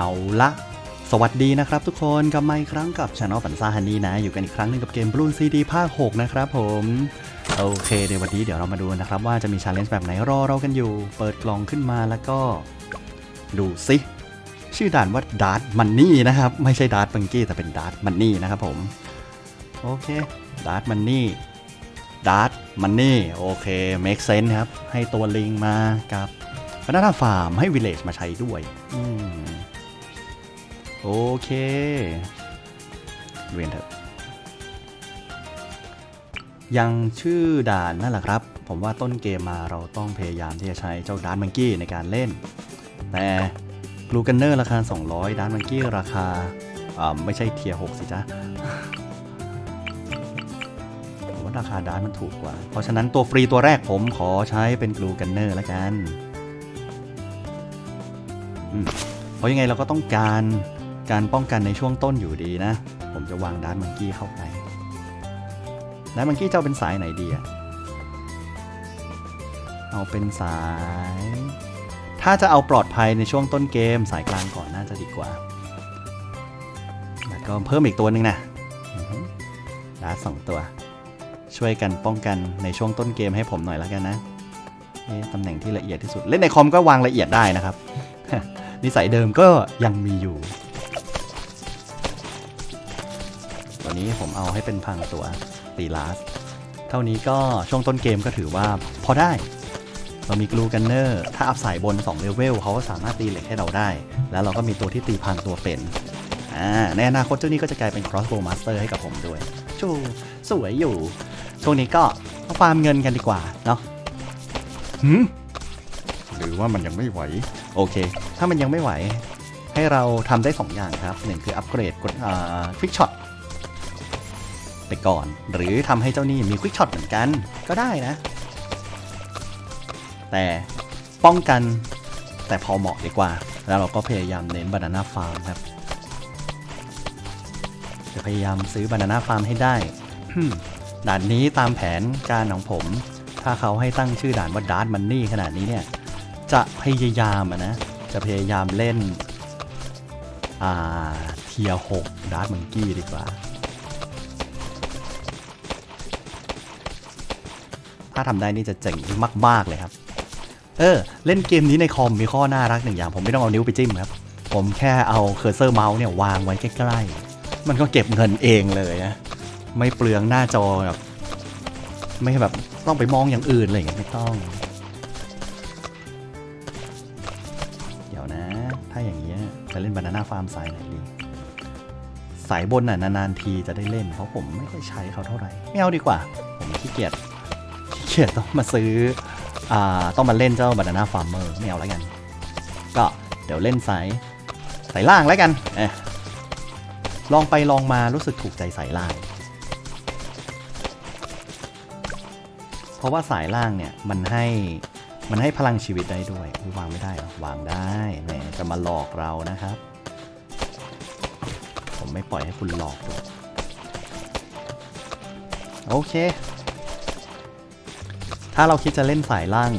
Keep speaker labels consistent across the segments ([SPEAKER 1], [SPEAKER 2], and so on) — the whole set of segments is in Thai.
[SPEAKER 1] เอาละสวัสดีนะครับทุกคนกลับมาอีกครั้งกับช anel ปันซ่าฮันนี่นะ อยู่กันอีกครั้งหนึงกับเกมบลูนซีดีภาค 6 นะครับผม โอเคในวันนี้เดี๋ยวเรามาดูนะครับว่าจะมีชาเลนจ์แบบไหนรอเรากันอยู่ เปิดกล่องขึ้นมาแล้วก็ ดูสิ ชื่อด่านว่าดาร์ m มันนี่นะครับ ไม่ใช่ดาร์ b บังกี้แต่เป็นดาร์ m มันนี่นะครับผม โอเคดาร์ m มันนี่ดาร์ m มันนี่โอเค make sense ครับให้ตัวลิงมากับพนักงานฟาร์มให้วิลเลจมาใช้ด้วย อืม โอเคเรียนเถอะ ยังชื่อด่านนั่นแหละครับ ผมว่าต้นเกมมาเราต้องพยายามที่จะใช้เจ้าดานมังกี้ในการเล่น แต่กลูกันเนอร์ราคา 200ดานมังกี้ราคาอ่าไม่ใช่เทียร์6สิจ๊ะผมว่าราคาดานมันถูกกว่า เพราะฉะนั้นตัวฟรีตัวแรกผมขอใช้เป็นกลูกันเนอร์แล้วกันเพราะยังไงเราก็ต้องการ การป้องกันในช่วงต้นอยู่ดีนะ ผมจะวางดาร์มังกี้เข้าไปดาร์มังกี้เจ้าเป็นสายไหนดีอะเอาเป็นสาย ถ้าจะเอาปลอดภัยในช่วงต้นเกมสายกลางก่อนน่าจะดีกว่า แล้วก็เพิ่มอีกตัวหนึ่งนะดาร์สองตัว ช่วยกันป้องกันในช่วงต้นเกมให้ผมหน่อยแล้วกันนะตำแหน่งที่ละเอียดที่สุด เล่นในคอมก็วางละเอียดได้นะครับ นิสัยเดิมก็ยังมีอยู่ นี้ผมเอาให้เป็นพังตัวตีลาส เท่านี้ก็ช่วงต้นเกมก็ถือว่าพอได้ เรามีกลูกันเนอร์ถ้าอัพสายบน2เลเวลเขาก็สามารถตีเหล็กให้เราได้ แล้วเราก็มีตัวที่ตีพังตัวเป็นอ่าในอนาคตเจ้านี้ก็จะกลายเป็น crossbow master ให้กับผมด้วยชูสวยอยู่ ช่วงนี้ก็มาฟาร์มเงินกันดีกว่าเนาะหืมหรือว่ามันยังไม่ไหว โอเค ถ้ามันยังไม่ไหว ให้เราทำได้ 2 อย่างครับหนึ่งคืออัปเกรดกดควิกช็อต ไปก่อน หรือทำให้เจ้านี่มีควิกช็อตเหมือนกันก็ได้นะ แต่ป้องกันแต่พอเหมาะดีกว่า แล้วเราก็พยายามเน้นบานาน่าฟาร์มครับจะพยายามซื้อบานาน่าฟาร์มให้ได้ด่านนี้ตามแผนการของผม ถ้าเขาให้ตั้งชื่อด่านว่าดาร์ m มันนี่ขนาดนี้เนี่ย จะพยายามนะ จะพยายามเล่น อ่า เทียหกดาร์ m มังกี้ดีกว่า ถ้าทำได้นี่จะเจ๋งมาก ๆ เลยครับ เออ เล่นเกมนี้ในคอมมีข้อน่ารักหนึ่งอย่าง ผมไม่ต้องเอานิ้วไปจิ้มครับ ผมแค่เอาเคอร์เซอร์เมาส์เนี่ยวางไว้ใกล้ๆ มันก็เก็บเงินเองเลยนะ ไม่เปลืองหน้าจอแบบไม่แบบต้องไปมองอย่างอื่นอะไรอย่างเงี้ยไม่ต้อง เดี๋ยวนะ ถ้าอย่างเงี้ยจะเล่นบานาน่าฟาร์มสายไหนดี สายบนน่ะนานๆทีจะได้เล่นเพราะผมไม่ค่อยใช้เขาเท่าไหร่ไม่เอาดีกว่า ผมขี้เกียจ เกียจต้องมาซื้ออ่าต้องมาเล่นเจ้าบานาน่าฟาร์มเมอร์ไม่เอาแล้วกัน ก็เดี๋ยวเล่นสายสายล่างแล้วกันเอลองไปลองมารู้สึกถูกใจสายล่าง เพราะว่าสายล่างเนี่ยมันให้มันให้พลังชีวิตได้ด้วยวางไม่ได้เหรอวางได้แหมจะมาหลอกเรานะครับ ผมไม่ปล่อยให้คุณหลอกด้วโอเค ถ้าเราคิดจะเล่นสายล่าง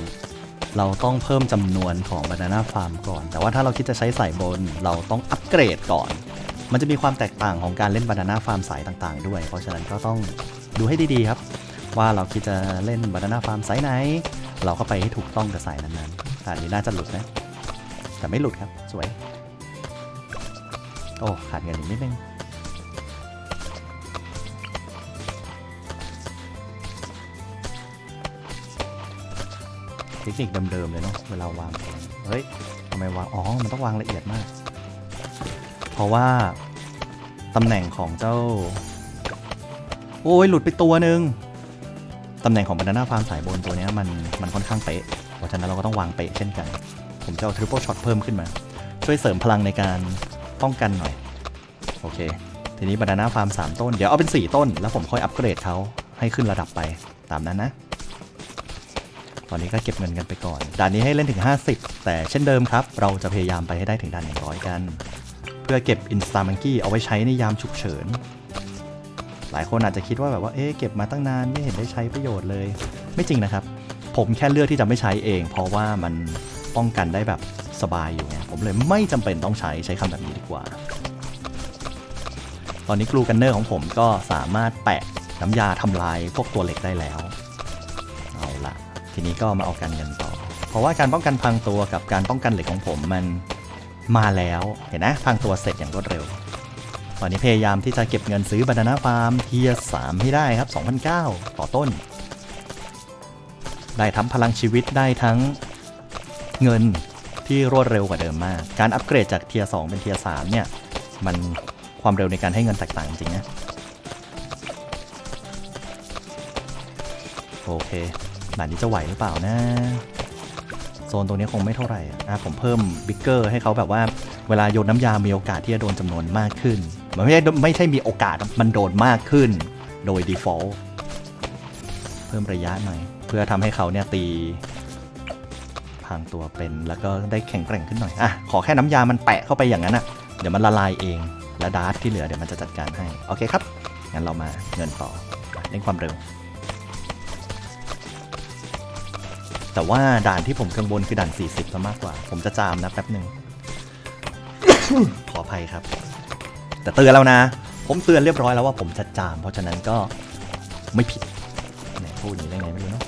[SPEAKER 1] เราต้องเพิ่มจำนวนของบานาน่าฟาร์มก่อน แต่ว่าถ้าเราคิดจะใช้สายบนเราต้องอัปเกรดก่อน มันจะมีความแตกต่างของการเล่นบานาน่าฟาร์มสายต่างๆ ด้วย เพราะฉะนั้นก็ต้องดูให้ดีๆครับ ว่าเราคิดจะเล่นบานาน่าฟาร์มไซส์ไหน เราก็ไปให้ถูกต้องกับสายนั้นๆแต่อันนี้น่าจะหลุดนะ แต่ไม่หลุดครับสวย โอ้ขาดเงินอีกนิดนึง เทคนิคเดิมๆเลยเนาะเวลาวางเฮ้ยทำไมวาง อ๋อ มันต้องวางละเอียดมาก เพราะว่าตำแหน่งของเจ้า โอ้ย หลุดไปตัวหนึ่งตำแหน่งของบานาน่าฟาร์มสายบนตัวเนี้ยมันมันค่อนข้างเป๊ะ เพราะฉะนั้นเราก็ต้องวางเป๊ะเช่นกัน ผมจะเอาทริปเปิลช็อตเพิ่มขึ้นมา ช่วยเสริมพลังในการป้องกันหน่อย โอเค ทีนี้บานาน่าฟาร์ม 3 ต้น เดี๋ยวเอาเป็น 4 ต้น แล้วผมค่อยอัปเกรดเขาให้ขึ้นระดับไปตามนั้นนะ ตอนนี้ก็เก็บเงินกันไปก่อน ด่านนี้ให้เล่นถึง 50 แต่เช่นเดิมครับ เราจะพยายามไปให้ได้ถึงด่าน100 กัน เพื่อเก็บอินสตามังกี้เอาไว้ใช้ในยามฉุกเฉิน หลายคนอาจจะคิดว่าแบบว่า เอ๊ะ เก็บมาตั้งนานไม่เห็นได้ใช้ประโยชน์เลย ไม่จริงนะครับ ผมแค่เลือกที่จะไม่ใช้เอง เพราะว่ามันป้องกันได้แบบสบายอยู่ไง ผมเลยไม่จำเป็นต้องใช้ใช้คำแบบนี้ดีกว่า ตอนนี้กลูกันเนอร์ของผมก็สามารถแปะน้ำยาทำลายพวกตัวเหล็กได้แล้ว ทีนี้ก็มาเอากันกันต่อ เพราะว่าการป้องกันพังตัวกับการป้องกันเหล็กของผมมันมาแล้วเห็นนะพังตัวเสร็จอย่างรวดเร็ว ตอนนี้พยายามที่จะเก็บเงินซื้อบานาน่าฟาร์มเทียสามให้ได้ครับ2,009ต่อต้น ได้ทั้งพลังชีวิตได้ทั้งเงินที่รวดเร็วกว่าเดิมมาก การอัปเกรดจากเทีย2เป็นเทีย3เนี่ยมันความเร็วในการให้เงินแตกต่างจริงนะโอเค ด่านนี้จะไหวหรือเปล่านะโซนตรงนี้คงไม่เท่าไหร่อะอะผมเพิ่มบิ๊กเกอร์ให้เขาแบบว่าเวลาโยนน้ำยา มีโอกาสที่จะโดนจำนวนมากขึ้น มันไม่ใช่ไม่ใช่มีโอกาสมันโดนมากขึ้น โดย default เพิ่มระยะหน่อย เพื่อทำให้เขาเนี่ยตีพังตัวเป็นแล้วก็ได้แข็งแกร่งขึ้นหน่อย อะ ขอแค่น้ำยามันแปะเข้าไปอย่างนั้นอะ เดี๋ยวมันละลายเอง และดาร์ทที่เหลือเดี๋ยวมันจะจัดการให้ โอเคครับ งั้นเรามาเงินต่อเร่งความเร็ว แต่ว่าด่านที่ผมกังวลคือด่าน 40ซะมากกว่า ผมจะจามนะแป๊บหนึ่ง ขออภัยครับ แต่เตือนแล้วนะ ผมเตือนเรียบร้อยแล้วว่าผมจะจาม เพราะฉะนั้นก็ไม่ผิดแหมพูดอย่างนี้ได้ไงไม่รู้เนาะ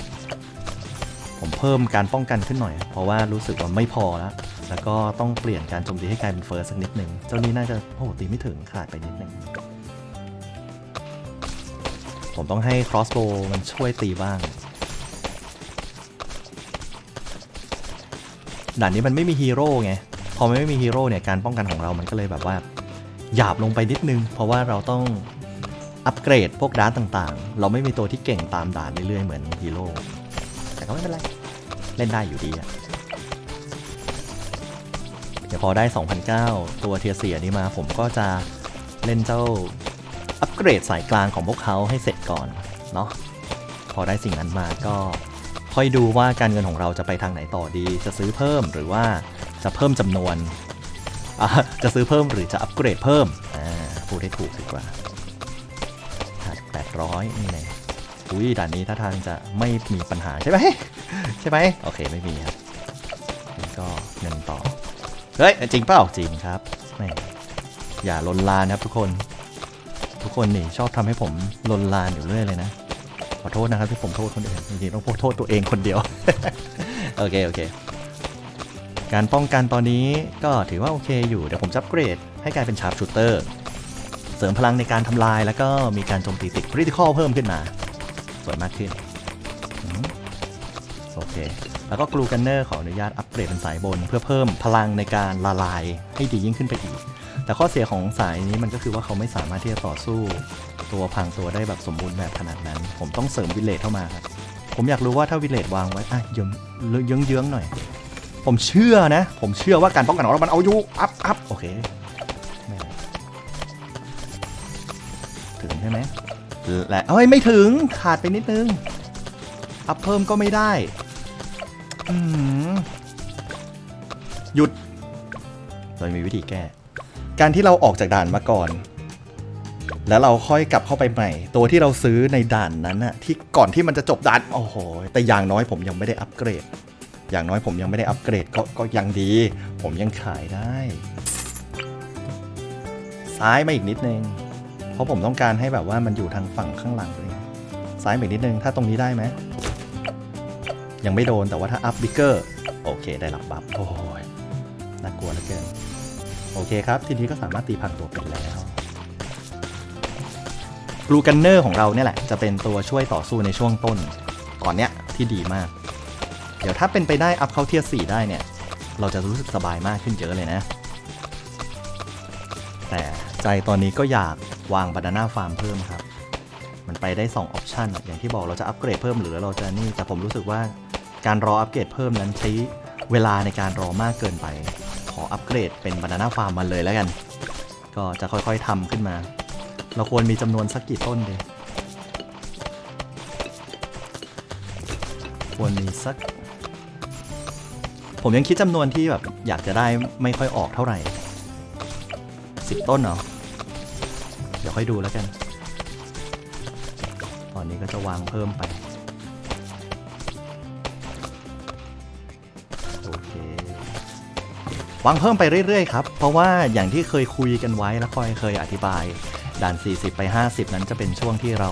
[SPEAKER 1] ผมเพิ่มการป้องกันขึ้นหน่อย เพราะว่ารู้สึกว่าไม่พอแล้วแล้วก็ต้องเปลี่ยนการโจมตีให้กลายเป็นเฟิร์สสักนิดหนึ่งเจ้านี้น่าจะโอ้โหตีไม่ถึงขาดไปนิดหนึ่งผมต้องให้ crossbow มันช่วยตีบ้าง ด่านนี้มันไม่มีฮีโร่ไง พอไม่มีฮีโร่เนี่ยการป้องกันของเรามันก็เลยแบบว่า หยาบลงไปนิดนึง เพราะว่าเราต้องอัปเกรดพวกดาร์ตต่างๆ เราไม่มีตัวที่เก่งตามด่านเรื่อยๆเหมือนฮีโร่ แต่ก็ไม่เป็นไร เล่นได้อยู่ดีอะเดี๋ยวพอได้ 2009 ตัวเทียเสียนี้มาผมก็จะเล่นเจ้าอัปเกรดสายกลางของพวกเขาให้เสร็จก่อนเนาะพอได้สิ่งนั้นมาก็ ค่อยดูว่าการเงินของเราจะไปทางไหนต่อดี จะซื้อเพิ่มหรือว่าจะเพิ่มจำนวน จะซื้อเพิ่มหรือจะอัปเกรดเพิ่มพูดให้ถูกดีกว่าขาด800นี่ไงอุ้ยด่านนี้ท่าทางจะไม่มีปัญหาใช่ไหมใช่ไหมโอเคไม่มีครับนี่ก็เงินต่อ เฮ้ย จริงเปล่าจริงครับแหม่อย่าลนลานครับทุกคน ทุกคนนี่ชอบทำให้ผมลนลานอยู่เรื่อยเลยนะ ขอโทษนะครับที่ผมโทษคนอื่นจริงๆต้องโทษตัวเองคนเดียว โอเค โอเค การป้องกันตอนนี้ก็ถือว่าโอเคอยู่ เดี๋ยวผมจะอัปเกรด ให้กลายเป็นชาร์ปชูเตอร์ เสริมพลังในการทำลายแล้วก็มีการโจมตีติดคริติคอลเพิ่มขึ้นมา สวยมากขึ้น โอเค แล้วก็กลูกันเนอร์ขออนุญาตอัปเกรดเป็นสายบน เพื่อเพิ่มพลังในการละลายให้ดียิ่งขึ้นไปอีก แต่ข้อเสียของสายนี้มันก็คือว่าเขาไม่สามารถที่จะต่อสู้ ตัวพังตัวได้แบบสมบูรณ์แบบขนาดนั้น ผมต้องเสริมวิเลจเข้ามาครับผมอยากรู้ว่าถ้าวิเลจวางไว้อะเยื้องเยื้องเยืงๆหน่อย ผมเชื่อนะ ผมเชื่อว่าการป้องกันของเรามันเอาอยู่อัพอัพโอเคถึงใช่ไหมและเอ้ยไม่ถึงขาดไปนิดนึงอัพเพิ่มก็ไม่ได้อืมหยุด เรามีวิธีแก้ การที่เราออกจากด่านมาก่อน แล้วเราค่อยกลับเข้าไปใหม่ ตัวที่เราซื้อในด่านนั้นอะที่ก่อนที่มันจะจบด่านโอ้โหแต่อย่างน้อยผมยังไม่ได้อัปเกรด อย่างน้อยผมยังไม่ได้อัปเกรดก็ก็ยังดี ผมยังขายได้ ซ้ายมาอีกนิดนึง เพราะผมต้องการให้แบบว่ามันอยู่ทางฝั่งข้างหลังด้วยซ้ายมาอีกนิดนึงถ้าตรงนี้ได้ไหมยังไม่โดนแต่ว่าถ้าอัพบิ๊กเกอร์โอเคได้รับบัฟโอ้ยน่ากลัวเหลือเกิน โอเคครับ ทีนี้ก็สามารถตีพังตัวเป็นแล้วกลูกันเนอร์ของเราเนี่ยแหละ จะเป็นตัวช่วยต่อสู้ในช่วงต้น ก่อนเนี้ยที่ดีมาก เดี๋ยวถ้าเป็นไปได้อัพเข้าเทียร์4ได้เนี่ย เราจะรู้สึกสบายมากขึ้นเยอะเลยนะ แต่ใจตอนนี้ก็อยากวางบานาน่าฟาร์มเพิ่มครับ มันไปได้ 2 ออปชันอย่างที่บอกเราจะอัปเกรดเพิ่มหรือเราจะนี่แต่ผมรู้สึกว่าการรออัปเกรดเพิ่มนั้นใช้เวลาในการรอมากเกินไป ขออัปเกรดเป็นบานาน่าฟาร์มมาเลยแล้วกัน ก็จะค่อยๆทำขึ้นมา เราควรมีจำนวนสักกี่ต้นดีควรมีสัก ผมยังคิดจำนวนที่แบบอยากจะได้ไม่ค่อยออกเท่าไหร่สิบต้นเหรอเดี๋ยวค่อยดูแล้วกัน ตอนนี้ก็จะวางเพิ่มไป วางเพิ่มไปเรื่อยๆครับ เพราะว่าอย่างที่เคยคุยกันไว้แล้วคอยเคยอธิบาย ด่าน 40 ไป 50 นั้นจะเป็นช่วงที่เรา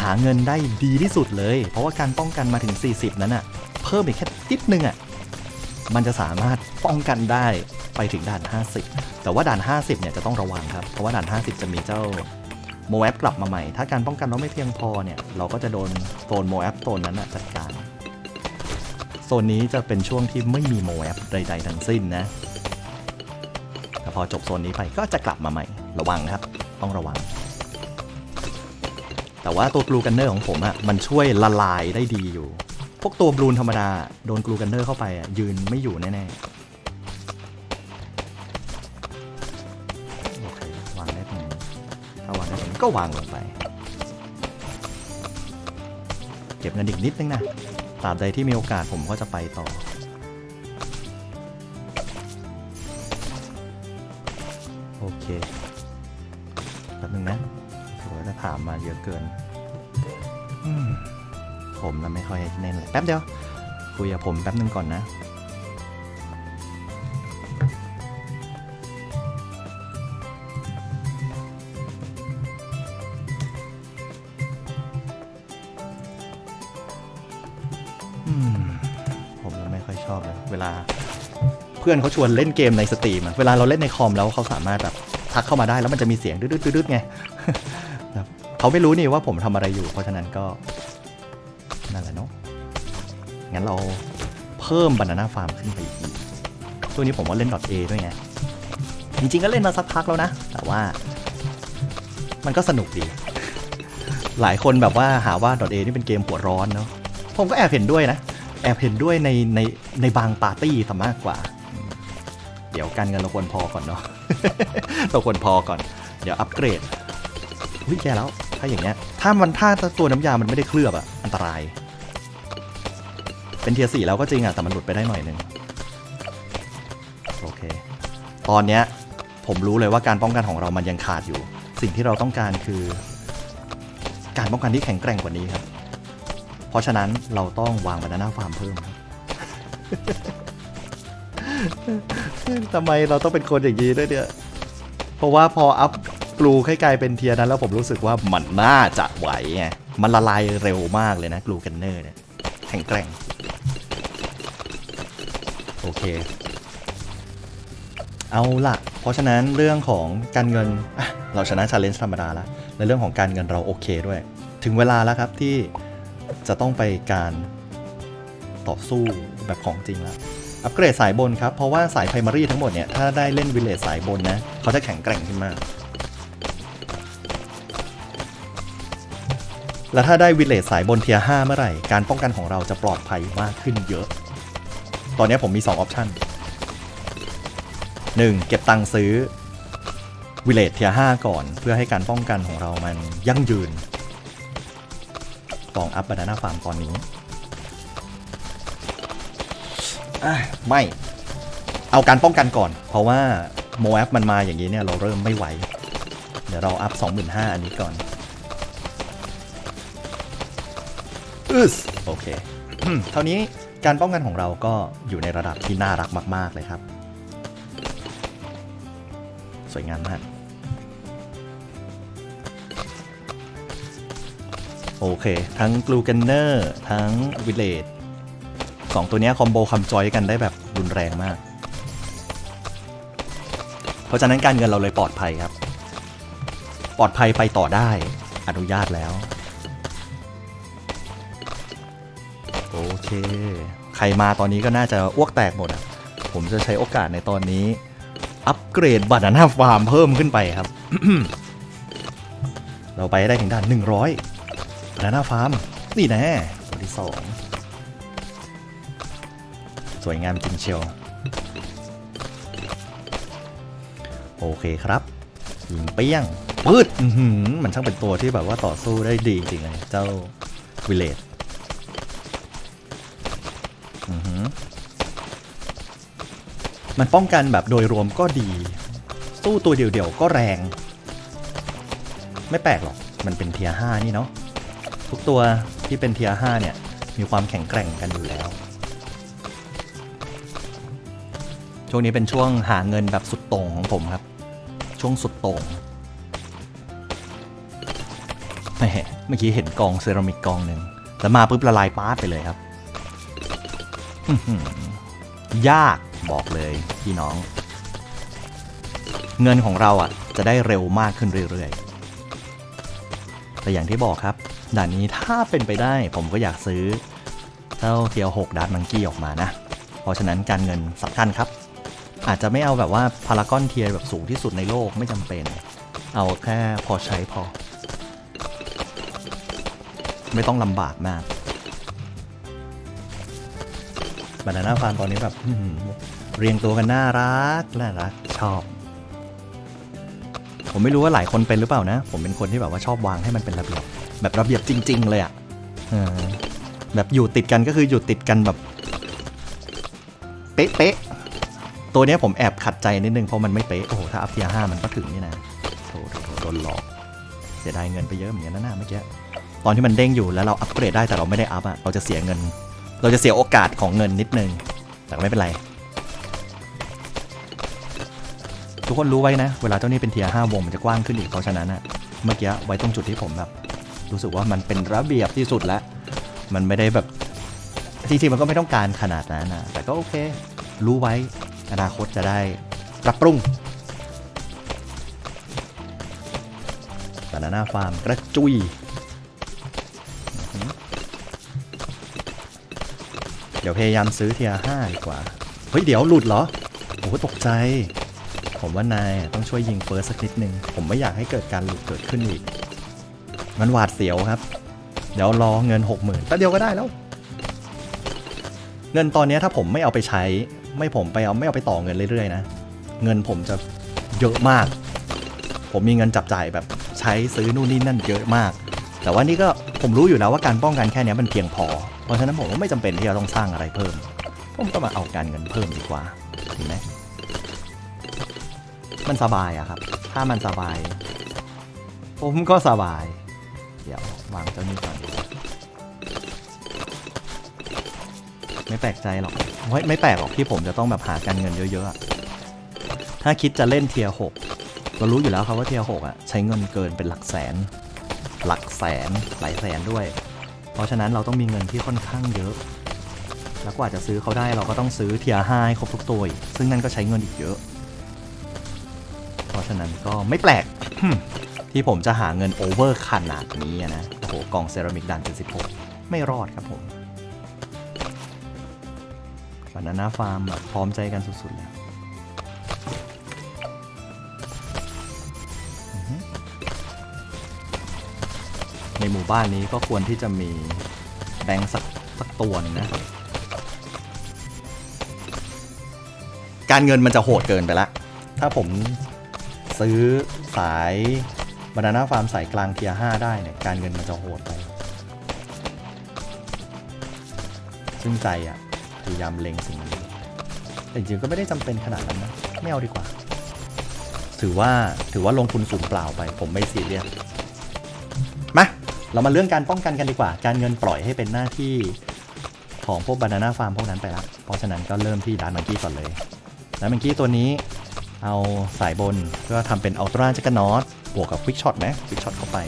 [SPEAKER 1] หาเงินได้ดีที่สุดเลย เพราะว่าการป้องกันมาถึง 40 นั้นอะเพิ่มอีกแค่นิดนึงอะมันจะสามารถป้องกันได้ไปถึงด่าน 50 แต่ว่าด่าน 50 เนี่ยจะต้องระวังครับ เพราะว่าด่าน 50 จะมีเจ้าโมแอปกลับมาใหม่ ถ้าการป้องกันเราไม่เพียงพอเนี่ย เราก็จะโดนโซนโมแอปโซนนั้นจัดการ ซนนี้จะเป็นช่วงที่ไม่มีโมแอปใด ๆ ทั้งสิ้นนะแต่พอจบโซนนี้ไปก็จะกลับมาใหม่ ระวังครับ ต้องระวัง แต่ว่าตัวกลูกันเนอร์ของผมอะมันช่วยละลายได้ดีอยู่ พวกตัวบลูนธรรมดา โดนกลูกันเนอร์เข้าไปอะยืนไม่อยู่แน่ๆโอเควางได้ตรงนี้ถ้าวางได้ตรงนี้ก็วางลงไป เก็บเงินอีกนิดนึงนะ ตราบใดที่มีโอกาสผมก็จะไปต่อ โอเคแป๊บนึงนะถือว่าจะถามมาเยอะเกินอืมผมนะไม่ค่อยเน้นเลยแป๊บเดียว คุยกับผมแป๊บนึงก่อนนะ เพื่อนเขาชวนเล่นเกมในสตรีมอะเวลาเราเล่นในคอมแล้วเขาสามารถแบบทักเข้ามาได้แล้วมันจะมีเสียงดืดๆๆไงเขาไม่รู้นี่ว่าผมทำอะไรอยู่ เพราะฉะนั้นก็นั่นแหละเนาะงั้นเราเพิ่มบานาน่าฟาร์มขึ้นไปอีกช่วนี้ผมว่าเล่น .a ด้วยไงจริงๆก็เล่นมาสักพักแล้วนะ แต่ว่า มันก็สนุกดี หลายคนแบบว่าหาว่า .a นี่เป็นเกมหัวร้อนเนาะผมก็แอบเห็นด้วยนะ แอบเห็นด้วยในในในบางปาร์ตี้ซะมากกว่า เดี๋ยวการเงินเราควรพอก่อนเนาะเราควรพอก่อน เดี๋ยวอัปเกรดวิแย่แล้ว ถ้าอย่างเงี้ย ถ้ามันถ้าตัวน้ำยามันไม่ได้เคลือบอะอันตราย เป็นเทียสี่แล้วก็จริงอะแต่มันหลุดไปได้หน่อยนึง โอเค ตอนเนี้ยผมรู้เลยว่าการป้องกันของเรามันยังขาดอยู่ สิ่งที่เราต้องการคือ การป้องกันที่แข็งแกร่งกว่านี้ครับ เพราะฉะนั้นเราต้องวางบานาน่าฟาร์มเพิ่มครับ ทำไมเราต้องเป็นคนอย่างนี้ด้วยเนี่ย เพราะว่าพออัพกลูให้กลายเป็นเทียนั้นแล้วผมรู้สึกว่ามันน่าจะไหวไง มันละลายเร็วมากเลยนะกลูกันเนอร์เนี่ย แข็งแกร่ง โอเค เอาล่ะ เพราะฉะนั้นเรื่องของการเงิน เราชนะชาเลนจ์ธรรมดาแล้วและเรื่องของการเงินเราโอเคด้วย ถึงเวลาแล้วครับที่จะต้องไปการต่อสู้แบบของจริงแล้ว อัปเกรดสายบนครับ เพราะว่าสายไพรมารีทั้งหมดเนี่ย ถ้าได้เล่นวิเลจสายบนนะ เขาจะแข็งแกร่งขึ้นมาก และถ้าได้วิเลจสายบนเทียร์5เมื่อไหร่ การป้องกันของเราจะปลอดภัยมากขึ้นเยอะ ตอนนี้ผมมี 2 ออปชัน 1. เก็บตังค์ซื้อวิเลจเทียร์5ก่อน เพื่อให้การป้องกันของเรามันยั่งยืนลองอัพบานาน่าฟาร์มตอนนี้ ไม่เอาการป้องกันก่อน เพราะว่าโมแอปมันมาอย่างนี้เนี่ยเราเริ่มไม่ไหว เดี๋ยวเราอัพ 25,000 อันนี้ก่อนอึสโอเคเท่านี้การป้องกันของเราก็อยู่ในระดับที่น่ารักมาก ๆ เลยครับ สวยงามมาก โอเค ทั้งกลูเกนเนอร์ ทั้งวิเลด สองตัวนี้คอมโบคำจอยกันได้แบบรุนแรงมาก เพราะฉะนั้นการเงินเราเลยปลอดภัยครับ ปลอดภัยไปต่อได้ อนุญาตแล้ว โอเค ใครมาตอนนี้ก็น่าจะอ้วกแตกหมดอะ ผมจะใช้โอกาสในตอนนี้ อัปเกรดบานาน่าฟาร์มเพิ่มขึ้นไปครับ เราไปได้ถึงด่าน 100บานาน่าฟาร์มนี่แน่ตัวที่สอง สวยงามจริงเชียว โอเคครับยิงเปี้ยงปืดมันช่างเป็นตัวที่แบบว่าต่อสู้ได้ดีจริงเลย เจ้าวิเลตมันป้องกันแบบโดยรวมก็ดี สู้ตัวเดียวๆก็แรง ไม่แปลกหรอก มันเป็นเทียห้านี่เนาะทุกตัวที่เป็นเทียห้าเนี่ย มีความแข็งแกร่งกันอยู่แล้ว ช่วงนี้เป็นช่วงหาเงินแบบสุดโต่งของผมครับ ช่วงสุดโต่งแหมเมื่อกี้เห็นกองเซรามิกกองหนึ่งแล้วมาปุ๊บละลายป้าดไปเลยครับยากบอกเลยพี่น้อง เงินของเราอะ จะได้เร็วมากขึ้นเรื่อยๆ แต่อย่างที่บอกครับด่านนี้ถ้าเป็นไปได้ผมก็อยากซื้อเจ้าเทียว6ดาร์ตมังกี้ออกมานะ เพราะฉะนั้นการเงินสำคัญครับ อาจจะไม่เอาแบบว่าพารากอนเทียร์แบบสูงที่สุดในโลกไม่จำเป็น เอาแค่พอใช้พอ ไม่ต้องลำบากมากบานาน่าฟาร์มตอนนี้แบบเรียงตัวกันน่ารักน่ารักชอบ ผมไม่รู้ว่าหลายคนเป็นหรือเปล่านะ ผมเป็นคนที่แบบว่าชอบวางให้มันเป็นระเบียบแบบระเบียบจริง ๆ เลยอะ่ะแบบอยู่ติดกันก็คืออยู่ติดกันแบบ เป๊ะ ตัวเนี้ยผมแอบขัดใจนิดนึงเพราะมันไม่เป๊ะ โอ้โห ถ้าอัพเทียห้ามันก็ถึงนี่นะโถโถโถโดนหลอก เสียดายเงินไปเยอะเหมือนกันนะหน้าเมื่อกี้ ตอนที่มันเด้งอยู่แล้วเราอัปเกรดได้แต่เราไม่ได้อัพอะเราจะเสียเงิน เราจะเสียโอกาสของเงินนิดนึง แต่ก็ไม่เป็นไร ทุกคนรู้ไว้นะ เวลาเจ้านี่เป็นเทียร์ห้าวงมันจะกว้างขึ้นอีกเพราะฉะนั้นอะเมื่อกี้ไว้ตรงจุดที่ผมแบบรู้สึกว่ามันเป็นระเบียบที่สุดแล้ว มันไม่ได้แบบจริงๆมันก็ไม่ต้องการขนาดนั้นนะแต่ก็โอเค รู้ไว้ อนาคตจะได้ปรับปรุงบานาน่าฟาร์มกระจุย เดี๋ยวพยายามซื้อเทียห้าดีกว่า เฮ้ย เดี๋ยวหลุดเหรอ โอ้โหตกใจ ผมว่านายต้องช่วยยิงเฟิร์สสักนิดนึง ผมไม่อยากให้เกิดการหลุดเกิดขึ้นอีก มันหวาดเสียวครับ เดี๋ยวรอเงินหกหมื่นแป๊บเดียวก็ได้แล้ว เงินตอนนี้ถ้าผมไม่เอาไปใช้ ไม่ผมไปเอาไม่เอาไปต่อเงินเรื่อยๆนะ เงินผมจะเยอะมาก ผมมีเงินจับจ่ายแบบใช้ซื้อนู่นนี่นั่นเยอะมาก แต่ว่านี่ก็ผมรู้อยู่แล้วว่าการป้องกันแค่นี้มันเพียงพอ เพราะฉะนั้นผมก็ไม่จำเป็นที่จะต้องสร้างอะไรเพิ่ม ผมก็มาเอาการเงินเพิ่มดีกว่าเห็นไหมมันสบายอะครับ ถ้ามันสบาย ผมก็สบาย เดี๋ยววางเจ้านี้ก่อน ไม่แปลกใจหรอกไม่ไม่แปลกหรอกที่ผมจะต้องแบบหาการเงินเยอะๆถ้าคิดจะเล่นเทียร์หกเรารู้อยู่แล้วครับว่าเทียร์หกอะใช้เงินเกินเป็นหลักแสน หลักแสนหลายแสนด้วย เพราะฉะนั้นเราต้องมีเงินที่ค่อนข้างเยอะ แล้วกว่าจะซื้อเขาได้เราก็ต้องซื้อเทียร์ห้าให้ครบทุกตัวซึ่งนั่นก็ใช้เงินอีกเยอะ เพราะฉะนั้นก็ไม่แปลกที่ผมจะหาเงินโอเวอร์ขนาดนี้นะ โอ้โห กองเซรามิกดัน76ไม่รอดครับผมานาน่าฟาร์มแบบพร้อมใจกันสุดๆเลยในหมู่บ้านนี้ก็ควรที่จะมีแบงค์สักสักตัวนึงนะ การเงินมันจะโหดเกินไปละ ถ้าผมซื้อสายบานาน่าฟาร์มสายกลางเทียห้าได้เนี่ย การเงินมันจะโหดไป ซึ่งใจอะ พยายามเล็งสิ่งนี้แต่จริงๆก็ไม่ได้จำเป็นขนาดนั้นนะไม่เอาดีกว่า ถือว่าถือว่าลงทุนสูญเปล่าไป ผมไม่ซีเรียสมาเรามาเรื่องการป้องกันกันดีกว่า การเงินปล่อยให้เป็นหน้าที่ของพวกบานาน่าฟาร์มพวกนั้นไปละเพราะฉะนั้นก็เริ่มที่ดานมังกี้ก่อนเลยดานมังกี้ตัวนี้เอาสายบนก็ทำเป็นอัลตร้าจักรนอตบวกกับควิกช็อตไหมควิกช็อตเข้าไป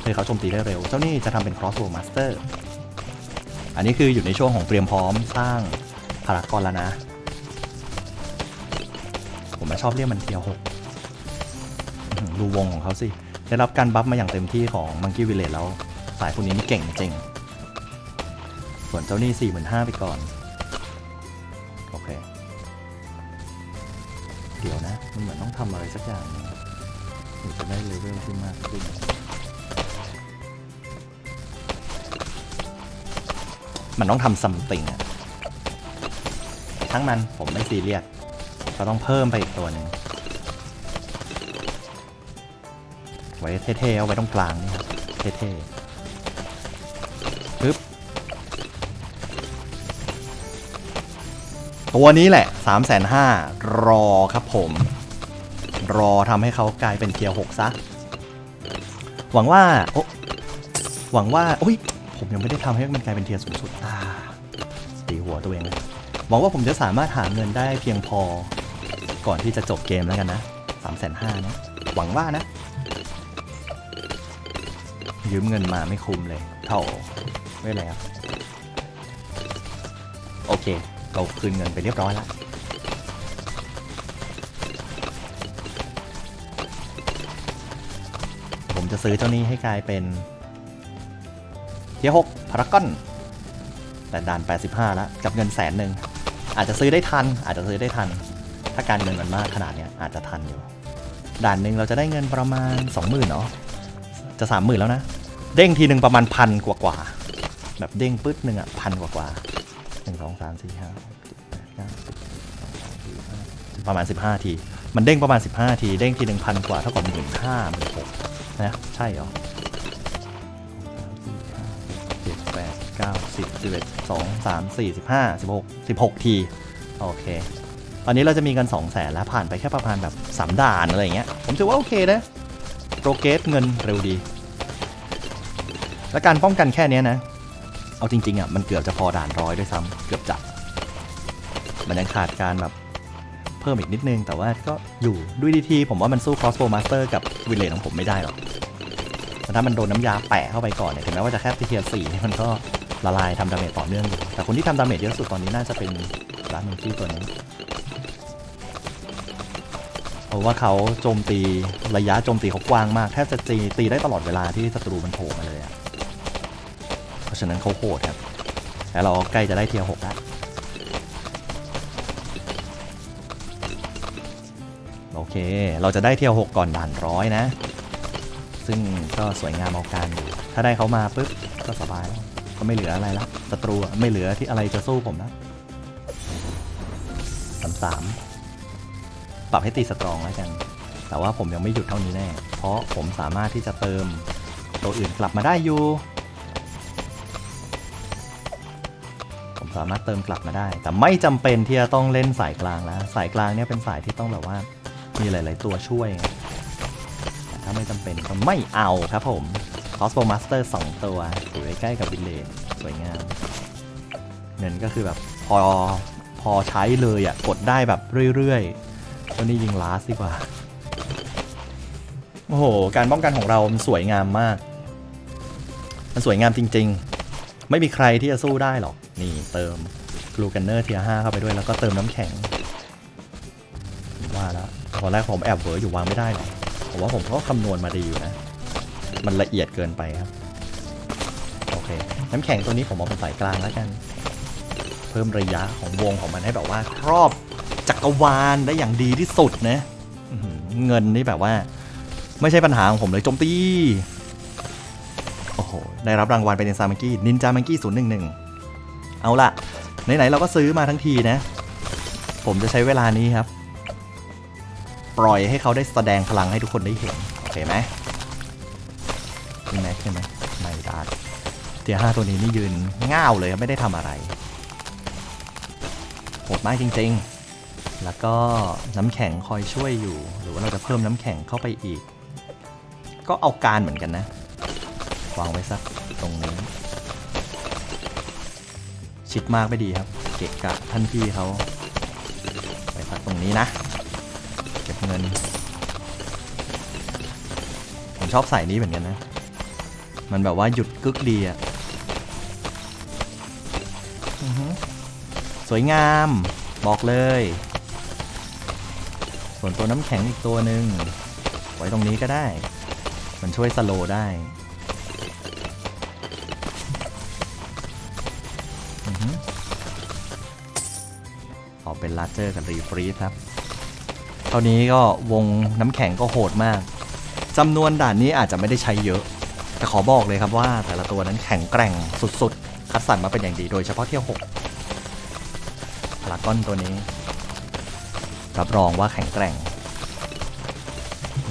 [SPEAKER 1] เพื่อเขาโจมตีได้เร็ว เจ้านี่จะทำเป็นครอสโ w มาสเตอร์ อันนี้คืออยู่ในช่วงของเตรียมพร้อมสร้างพารากอนแล้วนะ ผมมาชอบเรียกมันเทียวหกดูวงของเขาสิ ได้รับการบัฟมาอย่างเต็มที่ของมังกี้วิลเลจแล้ว สายพวกนี้นี่เก่งจริง ส่วนเจ้านี่สี่หมื่นห้าไปก่อน โอเค เดี๋ยวนะ มันเหมือนต้องทำอะไรสักอย่างหนึงถึงจะได้เลเวลที่มากขึ้น มันต้องทำซัมติงอะทั้งมันผมไม่ซีเรียสก็ต้องเพิ่มไปอีกตัวหนึ่งไว้เท่ๆเอาไว้ตรงกลางนี่ครับเท่ๆปึ๊บตัวนี้แหละ3 5 0 0 0รอครับผม รอทำให้เขากลายเป็นเทียร์6ซะ หวังว่า โอ้หวังว่า โอ้ย ผมยังไม่ได้ทำให้มันกลายเป็นเทียร์สูงสุด ตัวเองหวังว่าผมจะสามารถหาเงินได้เพียงพอ ก่อนที่จะจบเกมแล้วกันนะสามแสนห้านะหวังว่านะ ยืมเงินมาไม่คุ้มเลย เท่าไม่แล้วโอเค เราคืนเงินไปเรียบร้อยแล้วผมจะซื้อเจ้านี้ให้กลายเป็นเทียหกพารากอน แต่ด่าน 85 แล้วกับเงินแสนหนึ่งอาจจะซื้อได้ทัน อาจจะซื้อได้ทัน ถ้าการเงินมันมากขนาดเนี้ยอาจจะทันอยู่ ด่านหนึ่งเราจะได้เงินประมาณ 20,000เนาะจะ 30,000 แล้วนะ เด้งทีหนึ่งประมาณพันกว่ากว่าแบบเด้งปึ๊ดหนึ่งอะพันกว่ากว่าหนึ่งสองสามสี่ห้าปดเก้าสิบประมาณ 15 ที มันเด้งประมาณ 15 ที เด้งทีหนึ่งพันกว่าเท่ากับหมื่นห้าหมื่นหกนะ ใช่เหรอ สิบเอ็ดสองสามสี่สิบห้าสิบหกสิบหกที โอเค ตอนนี้เราจะมีกัน2องแสนแล้วผ่านไปแค่ประมาณแบบสามด่านอะไรอย่างเงี้ย ผมถือว่าโอเคนะโปรเกสเงินเร็วดี และการป้องกันแค่นี้นะ เอาจริงๆอะมันเกือบจะพอด่านร้อยด้วยซ้ำเกือบจะมันยังขาดการแบบเพิ่มอีกนิดนึง แต่ว่าก็อยู่ด้วยดีทีผมว่ามันสู้ crossbow master กับวิเลจของผมไม่ได้หรอกแต่ถ้ามันโดนน้ำยาแปะเข้าไปก่อนเนี่ยถึงแม้ว่าจะแค่เทียร์สี่มันก็ ละลายทำดาเมจต่อเนื่องอยู่แต่คนที่ทำดาเมจเยอะสุดตอนนี้น่าจะเป็นร้านมิงกี้ตัวนี้เพราะว่าเขาโจมตีระยะโจมตีเขากว้างมากแทบจะตีตีได้ตลอดเวลาที่ศัตรูมันโผล่มาเลยอะเพราะฉะนั้นเขาโหดครับแล้วเราใกล้จะได้เทียร์หกแล้วโอเค เราจะได้เทียร์หกก่อนด่านร้อยนะ ซึ่งก็สวยงามเอาการอยู่ถ้าได้เขามาปุ๊บก็สบายแล้ว ก็ไม่เหลืออะไรแล้วศัตรูไม่เหลือที่อะไรจะสู้ผมแล้วสามสามปรับให้ตีสตรองแล้วกัน แต่ว่าผมยังไม่หยุดเท่านี้แน่ เพราะผมสามารถที่จะเติมตัวอื่นกลับมาได้อยู่ ผมสามารถเติมกลับมาได้ แต่ไม่จำเป็นที่จะต้องเล่นสายกลางแล้ว สายกลางเนี่ยเป็นสายที่ต้องแบบว่ามีหลาย ๆ ตัวช่วย แต่ถ้าไม่จำเป็นก็ไม่เอาครับผม Cosmo Master 2ตัวอยู่ใกล้ๆกับวิลเลจสวยงาม เงินก็คือแบบพอพอใช้เลยอะ กดได้แบบเรื่อยๆตัวนี้ยิงลาสดีกว่า โอ้โห การป้องกันของเรามันสวยงามมาก มันสวยงามจริง ๆ ไม่มีใครที่จะสู้ได้หรอก นี่เติมกลูกันเนอร์เทียห้าเข้าไปด้วยแล้วก็เติมน้ำแข็งว่าแล้วตอนแรกผมแอบเวอร์อยู่วางไม่ได้หรอกผมว่าผมก็คำนวณมาดีอยู่นะ มันละเอียดเกินไปครับ โอเค น้ำแข็งตัวนี้ผมเอาเป็นสายกลางแล้วกัน เพิ่มระยะของวงของมันให้แบบว่า ครอบจักรวาลได้อย่างดีที่สุดนะเงินนี่แบบว่า ไม่ใช่ปัญหาของผมเลยโจมตี โอ้โห ได้รับรางวัลเป็นนินจามังกี้นินจามังกี้ศูนย์หนึ่งหนึ่งเอาล่ะไหนๆเราก็ซื้อมาทั้งทีนะ ผมจะใช้เวลานี้ครับ ปล่อยให้เขาได้แสดงพลังให้ทุกคนได้เห็น โอเคไหม มีแม็กใช่ไหมไม่ได้เทียห้าตัวนี้นี่ยืนง่าวเลยไม่ได้ทำอะไรโหดมากจริงๆ แล้วก็น้ำแข็งคอยช่วยอยู่ หรือว่าเราจะเพิ่มน้ำแข็งเข้าไปอีก ก็เอาการเหมือนกันนะ วางไว้สักตรงนี้ ชิดมากไม่ดีครับ เกะกะท่านพี่เขาไปสักตรงนี้นะ เก็บเงิน ผมชอบใส่นี้เหมือนกันนะ มันแบบว่าหยุดกึกดีอะอือหือสวยงามบอกเลย ส่วนตัวน้ำแข็งอีกตัวหนึ่งไว้ตรงนี้ก็ได้ มันช่วยสโลว์ได้อือหือขอเป็นลาเจอร์กับรีฟรีสครับเท่านี้ก็วงน้ำแข็งก็โหดมากจำนวนด่านนี้อาจจะไม่ได้ใช้เยอะ แต่ขอบอกเลยครับว่าแต่ละตัวนั้นแข็งแกร่งสุดๆ คัดสรรมาเป็นอย่างดีโดยเฉพาะเที่ยว6พารากอนตัวนี้ รับรองว่าแข็งแกร่ง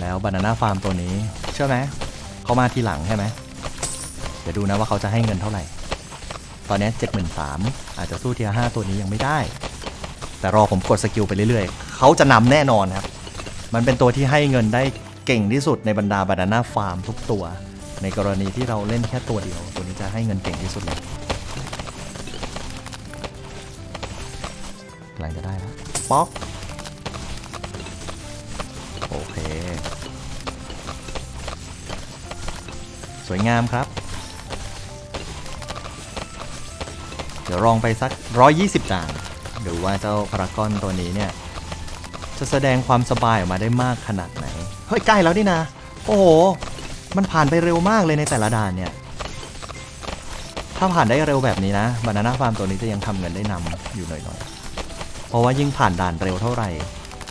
[SPEAKER 1] แล้วบานาน่าฟาร์มตัวนี้ เชื่อไหมเขามาทีหลังใช่ไหมเดี๋ยวดูนะว่าเขาจะให้เงินเท่าไหร่ ตอนนี้เจ็ดหมื่นสามอาจจะสู้เทียห้าตัวนี้ยังไม่ได้ แต่รอผมกดสกิลไปเรื่อยๆ เขาจะนำแน่นอนครับ มันเป็นตัวที่ให้เงินได้เก่งที่สุดในบรรดาบานาน่าฟาร์มทุกตัว ในกรณีที่เราเล่นแค่ตัวเดียว ตัวนี้จะให้เงินเก่งที่สุดเลยหลังจะได้ละป๊อก โอเค สวยงามครับ เดี๋ยวลองไปสัก 120ด่ารือว่าเจ้าพารากอนตัวนี้เนี่ย จะแสดงความสบายออกมาได้มากขนาดไหน เฮ้ย ใกล้แล้วนี่นะ โอ้โห มันผ่านไปเร็วมากเลยในแต่ละด่านเนี่ย ถ้าผ่านได้เร็วแบบนี้นะบานาน่าฟาร์มตัวนี้จะยังทำเงินได้นำอยู่หน่อยๆ เพราะว่ายิ่งผ่านด่านเร็วเท่าไหร่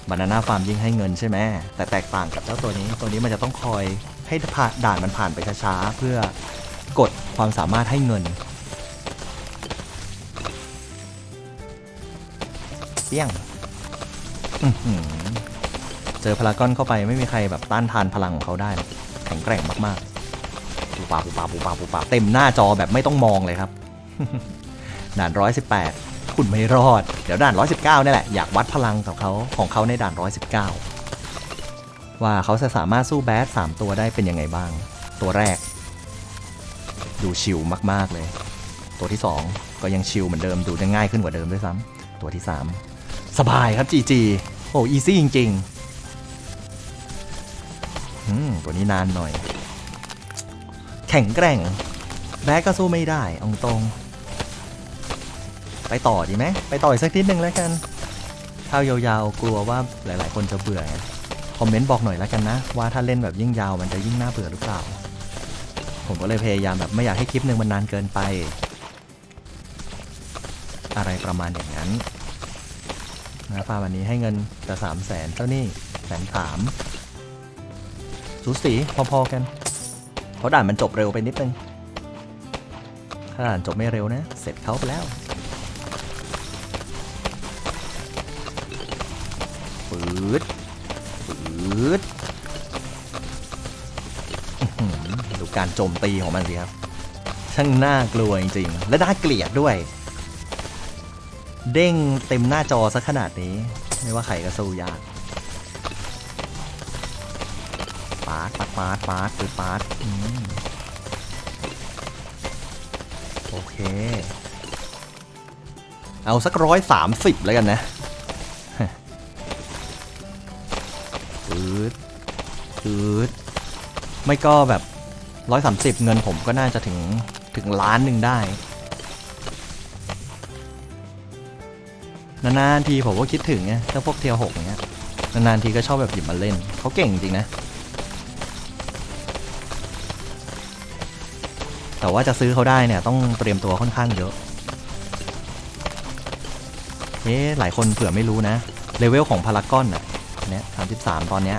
[SPEAKER 1] บานาน่าฟาร์มยิ่งให้เงินใช่ไหมแต่แตกต่างกับเจ้าตัวนี้ ตัวนี้มันจะต้องคอยให้ผ่านด่านมันผ่านไปช้าๆเพื่อกดความสามารถให้เงินเปี้ยงเจอพารากอนเข้าไปไม่มีใครแบบต้านทานพลังของเขาได้หรอก ข็งแกร่งมากๆปูปาปูปาปูปาปูปาเต็มหน้าจอแบบไม่ต้องมองเลยครับ ด่าน118คุณไม่รอด เดี๋ยวด่าน119นี่แหละ อยากวัดพลังของเขาของเขาในด่าน119ว่าเขาจะสามารถสู้แบด3ตัวได้เป็นยังไงบ้าง ตัวแรก ดูชิลมากๆเลย ตัวที่2ก็ยังชิลเหมือนเดิมดูได้ง่ายขึ้นกว่าเดิมด้วยซ้ำตัวที่3สบายครับ GG โอ้อีซี่จริง ๆ ตัวนี้นานหน่อย แข็งแกร่ง แบดก็สู้ไม่ได้อาตรง ไปต่อดีไหม ไปต่ออีกสักนิดนึงแล้วกันถ้ายาวๆ กลัวว่าหลายๆ คนจะเบื่อไงคอมเมนต์บอกหน่อยแล้วกันนะ ว่าถ้าเล่นแบบยิ่งยาวมันจะยิ่งน่าเบื่อหรือเปล่า ผมก็เลยพยายามแบบไม่อยากให้คลิปหนึ่งมันนานเกินไป อะไรประมาณอย่างนั้นนะฟาร์มอันนี้ให้เงินแต่สามแสนเท่านี้แสนสาม สูสีพอๆกัน เพราะด่านมันจบเร็วไปนิดนึง ถ้าด่านจบไม่เร็วนะ เสร็จเขาไปแล้วปืดปืดดูการโจมตีของมันสิครับ ช่างน่ากลัวจริงๆ และน่าเกลียดด้วย เด้งเต็มหน้าจอซะขนาดนี้ ไม่ว่าใครก็สู้ยากาดปาดปาดปาดปืดปาดอืมโอเค เอาสักร้อยสามสิบแล้วกันนะปืดปืดไม่ก็แบบร้อยสามสิบเงินผมก็น่าจะถึงถึงล้านหนึ่งได้ นานๆทีผมก็คิดถึงไงถ้าพวกเทียหกเงี้ยนานๆทีก็ชอบแบบหยิบมาเล่น เขาเก่งจริงนะ แต่ว่าจะซื้อเขาได้เนี่ยต้องเตรียมตัวค่อนข้างเยอะเอ๊หลายคนเผื่อไม่รู้นะเลเวลของพารากอนอะเนี่ย33ตอนเนี้ย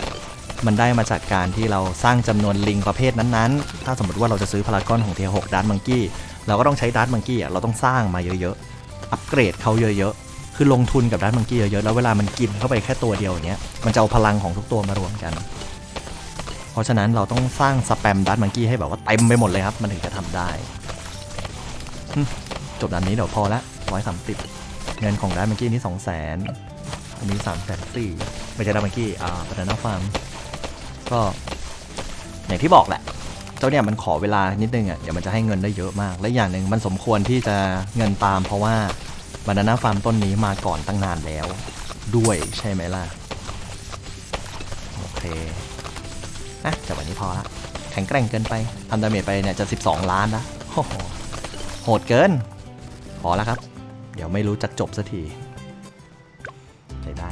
[SPEAKER 1] มันได้มาจากการที่เราสร้างจำนวนลิงประเภทนั้นๆ ถ้าสมมติว่าเราจะซื้อพารากอนของเทียร์6ดาร์มังกี้เราก็ต้องใช้ดาร์มังกี้อะเราต้องสร้างมาเยอะๆ อัปเกรดเขาเยอะๆ คือลงทุนกับดาร์มังกี้เยอะๆ แล้วเวลามันกินเข้าไปแค่ตัวเดียวเงี้ยมันจะเอาพลังของทุกตัวมารวมกัน เพราะฉะนั้นเราต้องสร้างสแปมดาร์มังกี้ให้แบบว่าเต็มไปหมดเลยครับ มันถึงจะทำได้จบด้านนี้เดี๋ยวพอละร้อยสามสิบเงินของดาร์มังกี้นี่สองแสนอันนี้สามแสนสี่ไม่ใช่ดาร์มังกี้อ่าปานาฟาร์มก็อย่างที่บอกแหละ เจ้าเนี่ยมันขอเวลานิดนึงอะเดี๋ยวมันจะให้เงินได้เยอะมาก และอย่างหนึ่งมันสมควรที่จะเงินตาม เพราะว่าบานาน่าฟาร์มต้นนี้มาก่อนตั้งนานแล้ว ด้วยใช่ไหมล่ะ โอเค อะแต่วันนี้พอละแข็งแกร่งเกินไปทำดาเมจไปเนี่ยจะ 12 ล้านนะโโหโหดเกิน พอแล้วครับ เดี๋ยวไม่รู้จักจบสักทีใช้ได้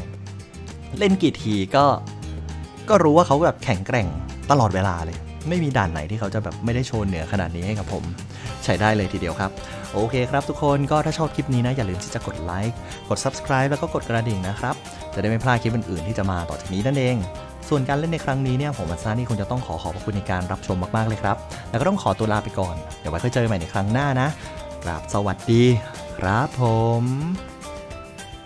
[SPEAKER 1] เล่นกี่ทีก็ก็รู้ว่าเขาแบบแข็งแกร่งตลอดเวลาเลย ไม่มีด่านไหนที่เขาจะแบบไม่ได้โชว์เหนือขนาดนี้ให้กับผม ใช้ได้เลยทีเดียวครับ โอเคครับทุกคนก็ถ้าชอบคลิปนี้นะ อย่าลืมที่จะกดไลค์กด subscribe แล้วก็กดกระดิ่งนะครับ จะได้ไม่พลาดคลิปอื่นๆที่จะมาต่อจากนี้นั่นเอง ส่วนการเล่นในครั้งนี้เนี่ยผมอัซานี่คงจะต้องขอขอบพระคุณในการรับชมมากๆเลยครับ แล้วก็ต้องขอตัวลาไปก่อน เดี๋ยวไว้ค่อยเจอกันใหม่ในครั้งหน้านะกราบสวัสดี ครับผม